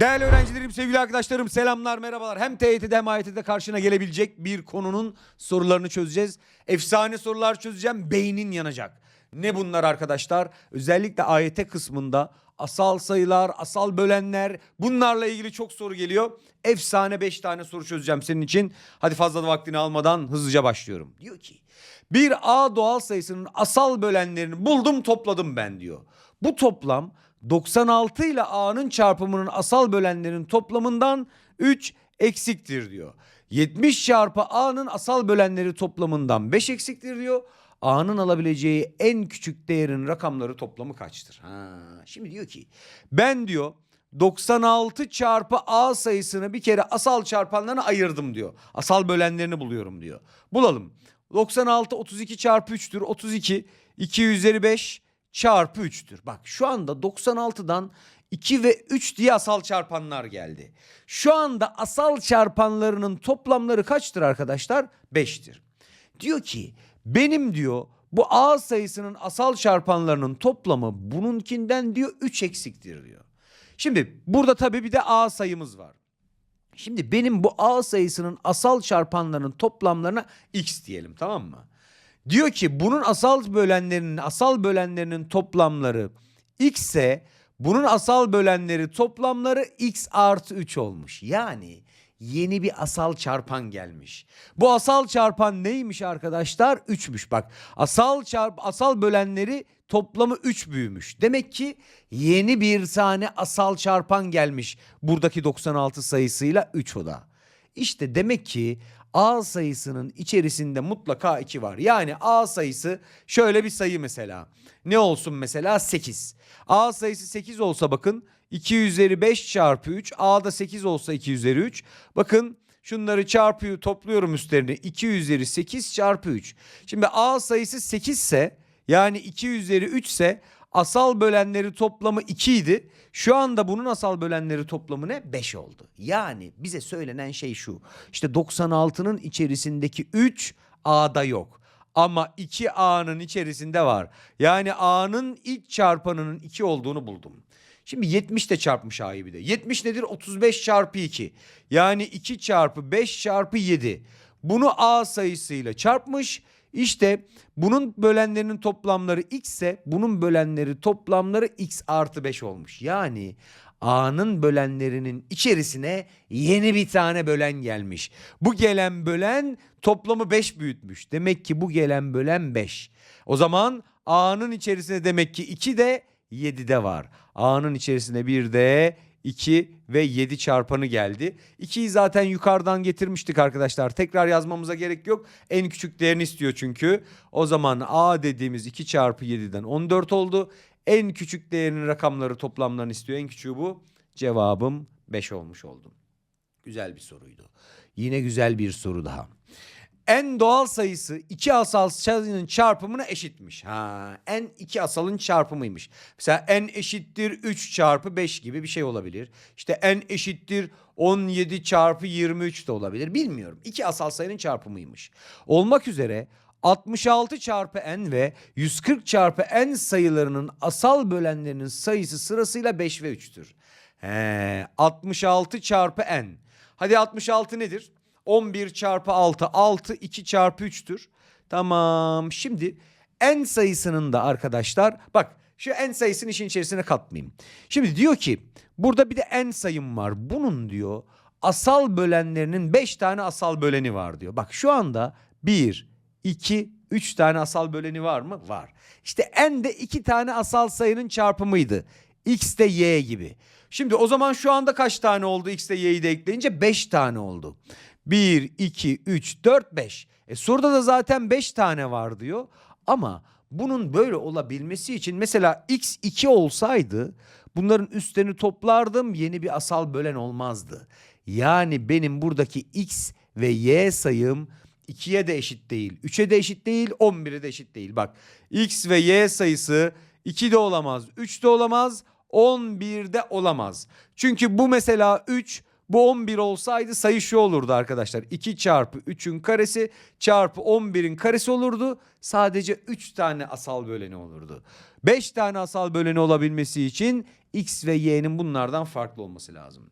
Değerli öğrencilerim, sevgili arkadaşlarım selamlar, merhabalar. Hem TYT'de hem AYT'de karşına gelebilecek bir konunun sorularını çözeceğiz. Efsane sorular çözeceğim, beynin yanacak. Ne bunlar arkadaşlar? Özellikle AYT kısmında asal sayılar, asal bölenler bunlarla ilgili çok soru geliyor. Efsane 5 tane soru çözeceğim senin için. Hadi fazla da vaktini almadan hızlıca başlıyorum. Diyor ki bir A doğal sayısının asal bölenlerini buldum topladım ben diyor. Bu toplam 96 ile A'nın çarpımının asal bölenlerin toplamından 3 eksiktir diyor. 70 çarpı A'nın asal bölenleri toplamından 5 eksiktir diyor. A'nın alabileceği en küçük değerin rakamları toplamı kaçtır? Ha, şimdi diyor ki ben diyor 96 çarpı A sayısını bir kere asal çarpanlarına ayırdım diyor. Asal bölenlerini buluyorum diyor. Bulalım. 96 32 çarpı 3'tür. 32 2 üzeri 5 çarpı 3'tür. Bak şu anda 96'dan 2 ve 3 diye asal çarpanlar geldi. Şu anda asal çarpanlarının toplamları kaçtır arkadaşlar? 5'tir. Diyor ki benim diyor bu A sayısının asal çarpanlarının toplamı bununkinden diyor 3 eksiktir diyor. Şimdi burada tabii bir de A sayımız var. Şimdi benim bu A sayısının asal çarpanlarının toplamlarına x diyelim tamam mı? Diyor ki bunun asal bölenlerinin asal bölenlerinin toplamları x ise bunun asal bölenleri toplamları x artı 3 olmuş. Yani yeni bir asal çarpan gelmiş. Bu asal çarpan neymiş arkadaşlar? 3'müş bak. Asal çarp asal bölenleri toplamı 3 büyümüş. Demek ki yeni bir tane asal çarpan gelmiş. Buradaki 96 sayısıyla 3 o da. İşte demek ki A sayısının içerisinde mutlaka 2 var. Yani A sayısı şöyle bir sayı mesela. Ne olsun mesela 8. A sayısı 8 olsa bakın 2 üzeri 5 çarpı 3. A'da 8 olsa 2 üzeri 3. Bakın şunları çarpıyor topluyorum üstlerine 2 üzeri 8 çarpı 3. Şimdi A sayısı 8 ise yani 2 üzeri 3 ise asal bölenleri toplamı 2 idi. Şu anda bunun asal bölenleri toplamı ne? 5 oldu. Yani bize söylenen şey şu. İşte 96'nın içerisindeki 3 A'da yok. Ama 2A'nın içerisinde var. Yani A'nın ilk çarpanının 2 olduğunu buldum. Şimdi 70 de çarpmış A'yı bir de. 70 nedir? 35 çarpı 2. Yani 2 çarpı 5 çarpı 7. Bunu A sayısıyla çarpmış. İşte bunun bölenlerinin toplamları x ise bunun bölenleri toplamları x artı 5 olmuş. Yani A'nın bölenlerinin içerisine yeni bir tane bölen gelmiş. Bu gelen bölen toplamı 5 büyütmüş. Demek ki bu gelen bölen 5. O zaman A'nın içerisinde demek ki 2 de 7 de var. A'nın içerisine bir de 2 ve 7 çarpanı geldi. 2'yi zaten yukarıdan getirmiştik arkadaşlar. Tekrar yazmamıza gerek yok. En küçük değerini istiyor çünkü. O zaman A dediğimiz 2 çarpı 7'den 14 oldu. En küçük değerinin rakamları toplamlarını istiyor. En küçüğü bu. Cevabım 5 olmuş oldu. Güzel bir soruydu. Yine güzel bir soru daha. En doğal sayısı iki asal sayının çarpımına eşitmiş. Ha, en iki asalın çarpımıymış. Mesela en eşittir 3 çarpı 5 gibi bir şey olabilir. İşte en eşittir 17 çarpı 23 de olabilir. Bilmiyorum. İki asal sayının çarpımıymış. Olmak üzere 66 çarpı n ve 140 çarpı n sayılarının asal bölenlerinin sayısı sırasıyla 5 ve 3'tür. He, 66 çarpı n. Hadi 66 nedir? 11 çarpı 6 6 2 çarpı 3'tür. Tamam şimdi n sayısının da arkadaşlar bak şu n sayısını işin içerisine katmayayım. Şimdi diyor ki burada bir de n sayım var. Bunun diyor asal bölenlerinin 5 tane asal böleni var diyor. Bak şu anda 1, 2, 3 tane asal böleni var mı? Var. İşte n de 2 tane asal sayının çarpımıydı. X de y gibi. Şimdi o zaman şu anda kaç tane oldu x de y'yi de ekleyince 5 tane oldu. 1, 2, 3, 4, 5. E soruda da zaten 5 tane var diyor. Ama bunun böyle olabilmesi için mesela x 2 olsaydı bunların üstlerini toplardım yeni bir asal bölen olmazdı. Yani benim buradaki x ve y sayım 2'ye de eşit değil, 3'e de eşit değil, 11'e de eşit değil. Bak x ve y sayısı 2 de olamaz, 3 de olamaz, 11 de olamaz. Çünkü bu mesela 3, Bu 11 olsaydı sayı şu olurdu arkadaşlar. 2 çarpı 3'ün karesi çarpı 11'in karesi olurdu. Sadece 3 tane asal böleni olurdu. 5 tane asal böleni olabilmesi için x ve y'nin bunlardan farklı olması lazım.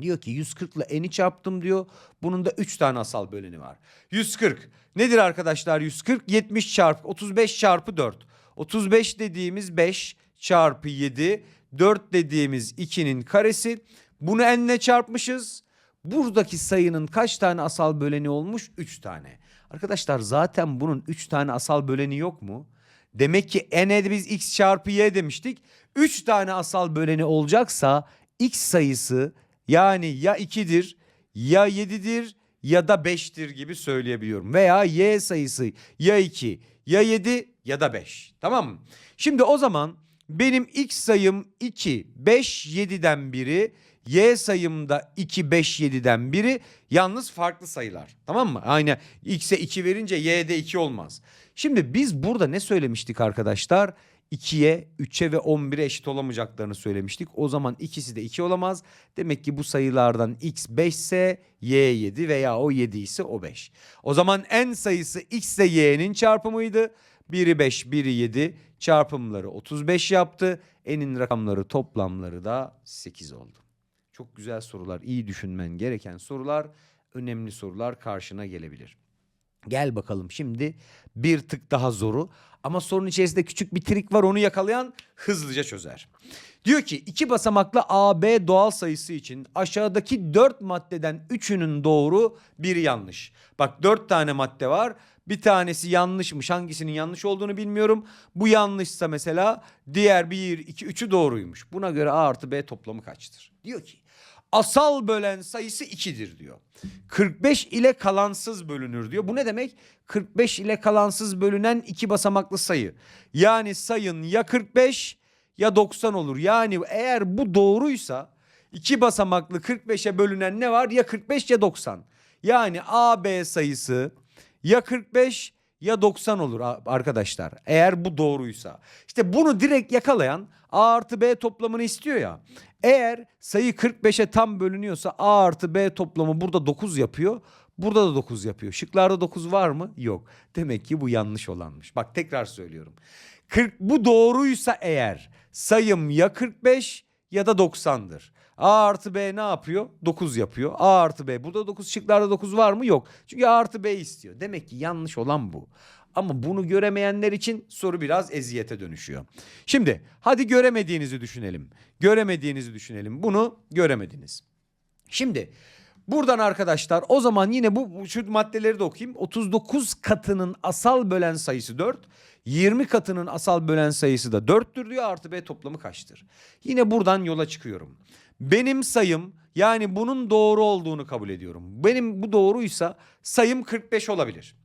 Diyor ki 140 ile n'i çarptım diyor. Bunun da 3 tane asal böleni var. 140 nedir arkadaşlar 140? 70 çarpı 35 çarpı 4. 35 dediğimiz 5 çarpı 7. 4 dediğimiz 2'nin karesi. Bunu n'le çarpmışız. Buradaki sayının kaç tane asal böleni olmuş? 3 tane. Arkadaşlar zaten bunun 3 tane asal böleni yok mu? Demek ki n'e biz x çarpı y demiştik. 3 tane asal böleni olacaksa x sayısı yani ya 2'dir ya 7'dir ya da 5'tir gibi söyleyebiliyorum. Veya y sayısı ya 2 ya 7 ya da 5. Tamam mı? Şimdi o zaman benim x sayım 2, 5, 7'den biri. Y sayım da 2, 5, 7'den biri. Yalnız farklı sayılar. Tamam mı? Aynı x'e 2 verince y'de 2 olmaz. Şimdi biz burada ne söylemiştik arkadaşlar? 2'ye, 3'e ve 11'e eşit olamayacaklarını söylemiştik. O zaman ikisi de 2 olamaz. Demek ki bu sayılardan x 5 ise y 7 veya o 7 ise o 5. O zaman n sayısı x ile y'nin çarpımıydı. Biri 5, biri 7 çarpımları 35 yaptı. N'in rakamları toplamları da 8 oldu. Çok güzel sorular, iyi düşünmen gereken sorular, önemli sorular karşına gelebilir. Gel bakalım şimdi bir tık daha zoru ama sorunun içerisinde küçük bir trik var onu yakalayan hızlıca çözer. Diyor ki iki basamaklı AB doğal sayısı için aşağıdaki dört maddeden üçünün doğru biri yanlış. Bak dört tane madde var bir tanesi yanlışmış hangisinin yanlış olduğunu bilmiyorum. Bu yanlışsa mesela diğer bir iki üçü doğruymuş. Buna göre A artı B toplamı kaçtır? Diyor ki asal bölen sayısı 2'dir diyor. 45 ile kalansız bölünür diyor. Bu ne demek? 45 ile kalansız bölünen iki basamaklı sayı. Yani sayın ya 45 ya 90 olur. Yani eğer bu doğruysa iki basamaklı 45'e bölünen ne var? Ya 45 ya 90. Yani AB sayısı ya 45 ya 90 olur arkadaşlar. Eğer bu doğruysa. İşte bunu direkt yakalayan A artı B toplamını istiyor ya. Eğer sayı 45'e tam bölünüyorsa A artı B toplamı burada 9 yapıyor. Burada da 9 yapıyor. Şıklarda 9 var mı? Yok. Demek ki bu yanlış olanmış. Bak tekrar söylüyorum. 40 bu doğruysa eğer sayım ya 45 ya da 90'dır. A artı B ne yapıyor? 9 yapıyor. A artı B. Burada 9 şıklarda 9 var mı? Yok. Çünkü A artı B istiyor. Demek ki yanlış olan bu. Ama bunu göremeyenler için soru biraz eziyete dönüşüyor. Şimdi hadi göremediğinizi düşünelim. Göremediğinizi düşünelim. Bunu göremediniz. Şimdi buradan arkadaşlar o zaman yine bu şu maddeleri de okuyayım. 39 katının asal bölen sayısı 4. 20 katının asal bölen sayısı da 4'tür diyor. Artı B toplamı kaçtır? Yine buradan yola çıkıyorum. Benim sayım yani bunun doğru olduğunu kabul ediyorum. Benim bu doğruysa sayım 45 olabilir.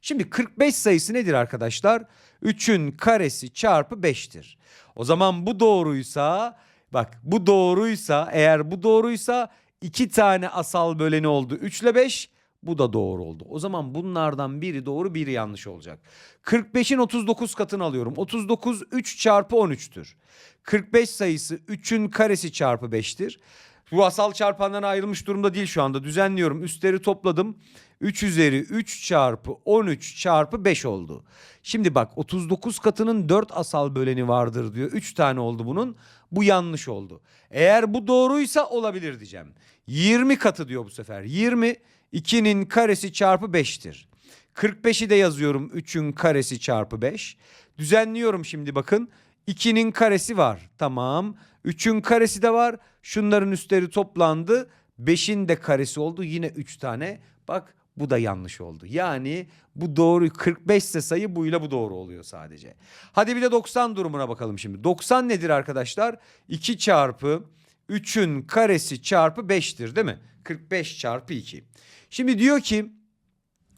Şimdi 45 sayısı nedir arkadaşlar? 3'ün karesi çarpı 5'tir. O zaman bu doğruysa bak bu doğruysa eğer bu doğruysa iki tane asal böleni oldu. 3 ile 5 bu da doğru oldu. O zaman bunlardan biri doğru biri yanlış olacak. 45'in 39 katını alıyorum. 39 3 çarpı 13'tür. 45 sayısı 3'ün karesi çarpı 5'tir. Bu asal çarpandan ayrılmış durumda değil şu anda. Düzenliyorum. Üstleri topladım. 3 üzeri 3 çarpı 13 çarpı 5 oldu. Şimdi bak 39 katının 4 asal böleni vardır diyor. 3 tane oldu bunun. Bu yanlış oldu. Eğer bu doğruysa olabilir diyeceğim. 20 katı diyor bu sefer. 20 2'nin karesi çarpı 5'tir. 45'i de yazıyorum 3'ün karesi çarpı 5. Düzenliyorum şimdi bakın. 2'nin karesi var. Tamam. 3'ün karesi de var. Şunların üstleri toplandı. 5'in de karesi oldu. Yine 3 tane. Bak bu da yanlış oldu. Yani bu doğru 45 ise sayı buyla bu doğru oluyor sadece. Hadi bir de 90 durumuna bakalım şimdi. 90 nedir arkadaşlar? 2 çarpı 3'ün karesi çarpı 5'tir değil mi? 45 çarpı 2. Şimdi diyor ki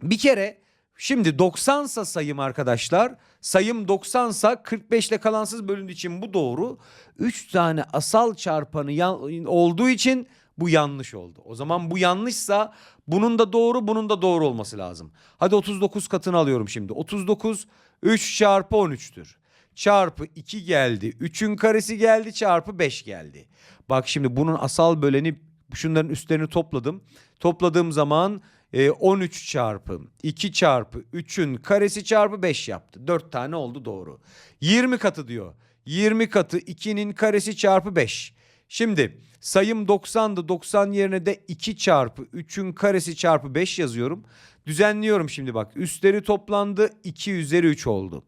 bir kere şimdi 90 sa sayım arkadaşlar. Sayım 90 sa 45 ile kalansız bölündüğü için bu doğru. 3 tane asal çarpanı olduğu için bu yanlış oldu. O zaman bu yanlışsa bunun da doğru bunun da doğru olması lazım. Hadi 39 katını alıyorum şimdi. 39 3 çarpı 13'tür. Çarpı 2 geldi. 3'ün karesi geldi çarpı 5 geldi. Bak şimdi bunun asal böleni şunların üstlerini topladım. Topladığım zaman e, 13 çarpı 2 çarpı 3'ün karesi çarpı 5 yaptı. 4 tane oldu doğru. 20 katı diyor. 20 katı 2'nin karesi çarpı 5. Şimdi sayım 90'dı. 90 yerine de 2 çarpı 3'ün karesi çarpı 5 yazıyorum. Düzenliyorum şimdi bak. Üstleri toplandı 2 üzeri 3 oldu.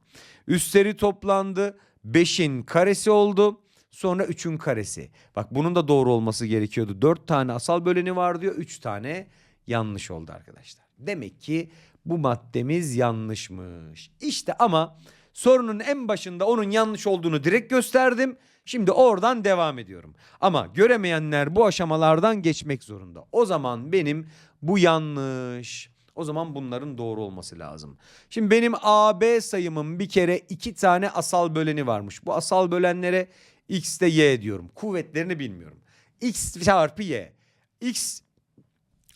Üstleri toplandı 5'in karesi oldu. Sonra 3'ün karesi. Bak bunun da doğru olması gerekiyordu. 4 tane asal böleni var diyor. 3 tane yanlış oldu arkadaşlar. Demek ki bu maddemiz yanlışmış. İşte ama sorunun en başında onun yanlış olduğunu direkt gösterdim. Şimdi oradan devam ediyorum. Ama göremeyenler bu aşamalardan geçmek zorunda. O zaman benim bu yanlış. O zaman bunların doğru olması lazım. Şimdi benim AB sayımın bir kere iki tane asal böleni varmış. Bu asal bölenlere x de y diyorum. Kuvvetlerini bilmiyorum. x çarpı y. x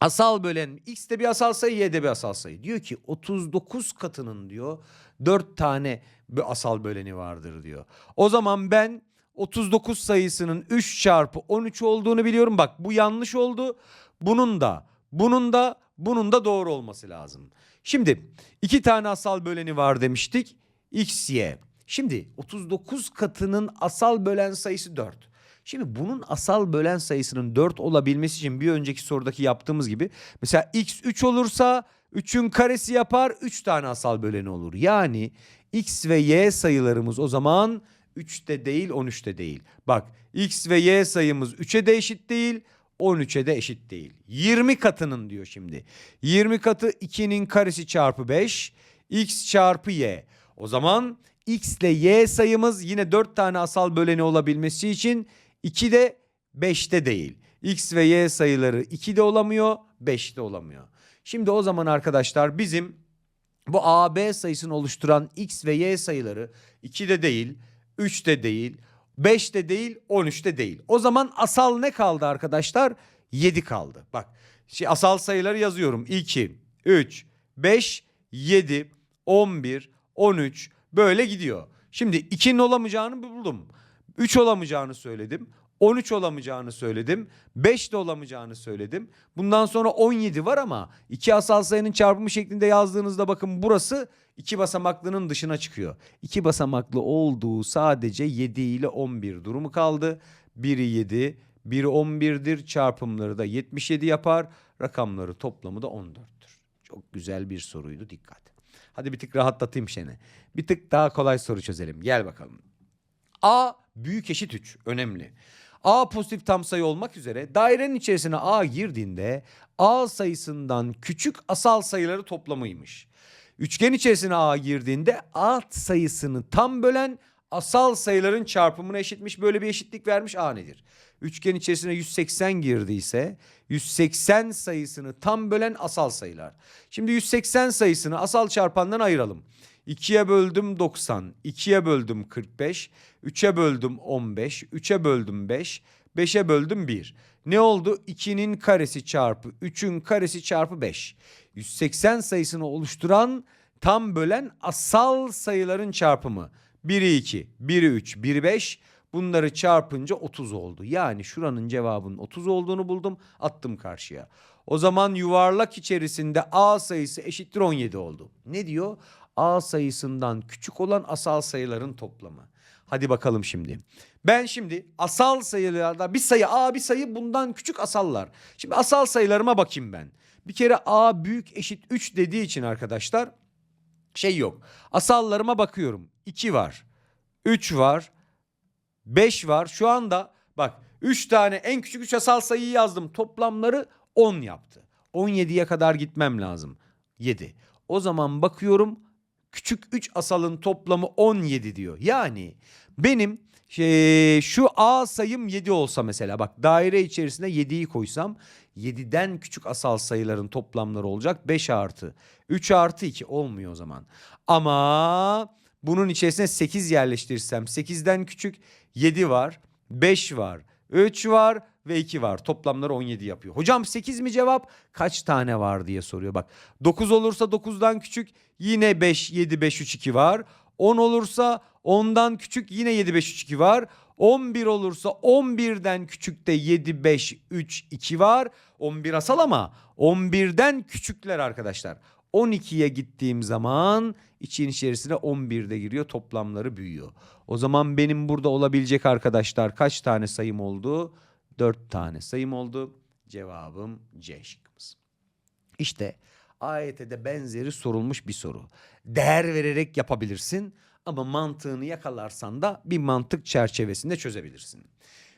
asal bölen x de bir asal sayı y de bir asal sayı. Diyor ki 39 katının diyor 4 tane bir asal böleni vardır diyor. O zaman ben 39 sayısının 3 çarpı 13 olduğunu biliyorum. Bak bu yanlış oldu. Bunun da bunun da bunun da doğru olması lazım. Şimdi iki tane asal böleni var demiştik. X, Y. Şimdi 39 katının asal bölen sayısı 4. Şimdi bunun asal bölen sayısının 4 olabilmesi için bir önceki sorudaki yaptığımız gibi mesela x 3 olursa 3'ün karesi yapar 3 tane asal böleni olur. Yani x ve y sayılarımız o zaman 3'te değil 13'te değil. Bak x ve y sayımız 3'e de eşit değil 13'e de eşit değil. 20 katının diyor şimdi. 20 katı 2'nin karesi çarpı 5 x çarpı y. O zaman x ile y sayımız yine 4 tane asal böleni olabilmesi için 2 de 5'te değil. X ve Y sayıları 2'de olamıyor, 5'te olamıyor. Şimdi o zaman arkadaşlar bizim bu AB sayısını oluşturan X ve Y sayıları 2'de değil, 3'te değil, 5'te değil, 13'te değil. O zaman asal ne kaldı arkadaşlar? 7 kaldı. Bak şey asal sayıları yazıyorum. 2, 3, 5, 7, 11, 13 böyle gidiyor. Şimdi 2'nin olamayacağını buldum. 3 olamayacağını söyledim. 13 olamayacağını söyledim. 5 de olamayacağını söyledim. Bundan sonra 17 var ama iki asal sayının çarpımı şeklinde yazdığınızda bakın burası iki basamaklının dışına çıkıyor. İki basamaklı olduğu sadece 7 ile 11 durumu kaldı. Biri 7, biri 11'dir. Çarpımları da 77 yapar. Rakamları toplamı da 14'tür. Çok güzel bir soruydu dikkat. Hadi bir tık rahatlatayım seni. Bir tık daha kolay soru çözelim. Gel bakalım. A büyük eşit 3 önemli. A pozitif tam sayı olmak üzere dairenin içerisine A girdiğinde A sayısından küçük asal sayıları toplamıymış. Üçgen içerisine A girdiğinde A sayısını tam bölen asal sayıların çarpımına eşitmiş. Böyle bir eşitlik vermiş A nedir? Üçgen içerisine 180 girdiyse 180 sayısını tam bölen asal sayılar. Şimdi 180 sayısını asal çarpandan ayıralım. 2'ye böldüm 90, 2'ye böldüm 45, 3'e böldüm 15, 3'e böldüm 5, 5'e böldüm 1. Ne oldu? 2'nin karesi çarpı 3'ün karesi çarpı 5. 180 sayısını oluşturan tam bölen asal sayıların çarpımı. 1'i 2, 1'i 3, 1'i 5. Bunları çarpınca 30 oldu. Yani şuranın cevabının 30 olduğunu buldum. Attım karşıya. O zaman yuvarlak içerisinde A sayısı eşittir 17 oldu. Ne diyor? A sayısından küçük olan asal sayıların toplamı. Hadi bakalım şimdi. Ben şimdi asal sayılarda bir sayı A bir sayı bundan küçük asallar. Şimdi asal sayılarıma bakayım ben. Bir kere A büyük eşit 3 dediği için arkadaşlar şey yok. Asallarıma bakıyorum. 2 var. 3 var. 5 var. Şu anda bak 3 tane en küçük 3 asal sayıyı yazdım. Toplamları 10 yaptı. 17'ye kadar gitmem lazım. 7. O zaman bakıyorum küçük 3 asalın toplamı 17 diyor. Yani benim şey, şu A sayım 7 olsa mesela bak daire içerisine 7'yi koysam 7'den küçük asal sayıların toplamları olacak 5 artı 3 artı 2 olmuyor o zaman. Ama bunun içerisine 8 yerleştirirsem 8'den küçük 7 var 5 var 3 var ve 2 var. Toplamları 17 yapıyor. Hocam 8 mi cevap? Kaç tane var diye soruyor. Bak 9 olursa 9'dan küçük yine 5, 7, 5, 3, 2 var. 10 olursa 10'dan küçük yine 7, 5, 3, 2 var. 11 olursa 11'den küçükte 7, 5, 3, 2 var. 11 asal ama 11'den küçükler arkadaşlar. 12'ye gittiğim zaman için içerisine 11 de giriyor toplamları büyüyor. O zaman benim burada olabilecek arkadaşlar kaç tane sayım oldu? 4 tane sayım oldu. Cevabım C şıkkımız. İşte AYT'de benzeri sorulmuş bir soru. Değer vererek yapabilirsin ama mantığını yakalarsan da bir mantık çerçevesinde çözebilirsin.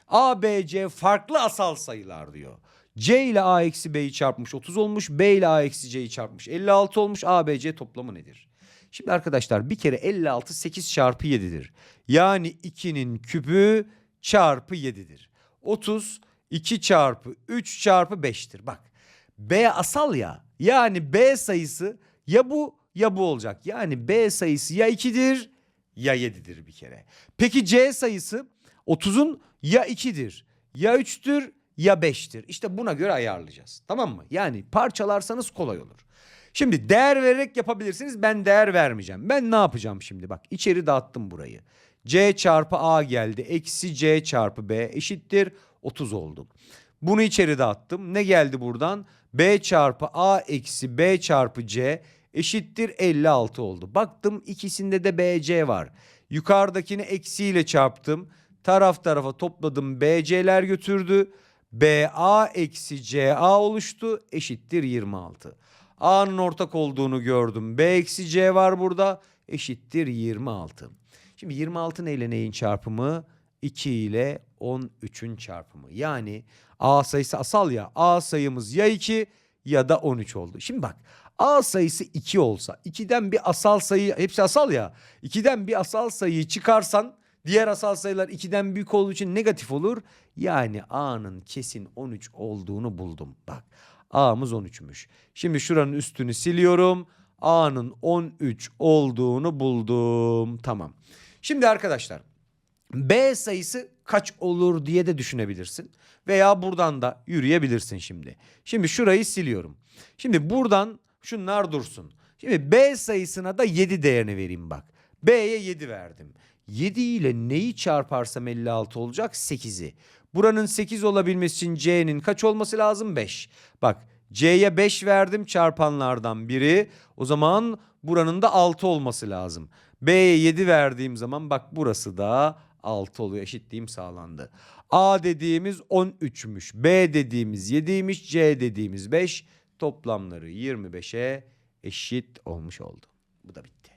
A, B, C farklı asal sayılar diyor. C ile A eksi B'yi çarpmış 30 olmuş. B ile A eksi C'yi çarpmış 56 olmuş. A, B, C toplamı nedir? Şimdi arkadaşlar bir kere 56 8 çarpı 7'dir. Yani 2'nin küpü çarpı 7'dir. 30 2 çarpı 3 çarpı 5'tir. Bak B asal ya. Yani B sayısı ya bu ya bu olacak. Yani B sayısı ya 2'dir ya 7'dir bir kere. Peki C sayısı 30'un ya 2'dir ya 3'tür ya 5'tir. İşte buna göre ayarlayacağız. Tamam mı? Yani parçalarsanız kolay olur. Şimdi değer vererek yapabilirsiniz. Ben değer vermeyeceğim. Ben ne yapacağım şimdi? Bak içeri dağıttım burayı. C çarpı A geldi. Eksi C çarpı B eşittir 30 oldu. Bunu içeri dağıttım. Ne geldi buradan? B çarpı A eksi B çarpı C eşittir 56 oldu. Baktım ikisinde de BC var. Yukarıdakini eksiyle çarptım. Taraf tarafa topladım. BC'ler götürdü. BA eksi CA oluştu. Eşittir 26. A'nın ortak olduğunu gördüm. B eksi C var burada. Eşittir 26. Şimdi 26 neyle neyin çarpımı? 2 ile 13'ün çarpımı. Yani A sayısı asal ya. A sayımız ya 2 ya da 13 oldu. Şimdi bak A sayısı 2 olsa 2'den bir asal sayı hepsi asal ya. 2'den bir asal sayıyı çıkarsan diğer asal sayılar 2'den büyük olduğu için negatif olur. Yani A'nın kesin 13 olduğunu buldum. Bak A'mız 13'müş. Şimdi şuranın üstünü siliyorum. A'nın 13 olduğunu buldum. Tamam. Şimdi arkadaşlar B sayısı kaç olur diye de düşünebilirsin. Veya buradan da yürüyebilirsin şimdi. Şimdi şurayı siliyorum. Şimdi buradan şunlar dursun. Şimdi B sayısına da 7 değerini vereyim bak. B'ye 7 verdim. 7 ile neyi çarparsam 56 olacak? 8'i. Buranın 8 olabilmesi için C'nin kaç olması lazım? 5. Bak C'ye 5 verdim çarpanlardan biri. O zaman buranın da 6 olması lazım. B'ye 7 verdiğim zaman bak burası da 6 oluyor. Eşitliğim sağlandı. A dediğimiz 13'müş. B dediğimiz 7'ymiş. C dediğimiz 5. Toplamları 25'e eşit olmuş oldu. Bu da bitti.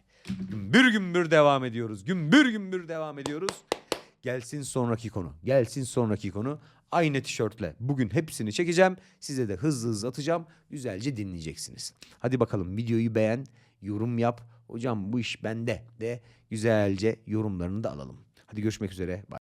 Gümbür gümbür devam ediyoruz. Gümbür gümbür devam ediyoruz. Gelsin sonraki konu. Gelsin sonraki konu. Aynı tişörtle bugün hepsini çekeceğim. Size de hızlı hızlı atacağım. Güzelce dinleyeceksiniz. Hadi bakalım videoyu beğen, yorum yap. Hocam bu iş bende de güzelce yorumlarını da alalım. Hadi görüşmek üzere. Bye.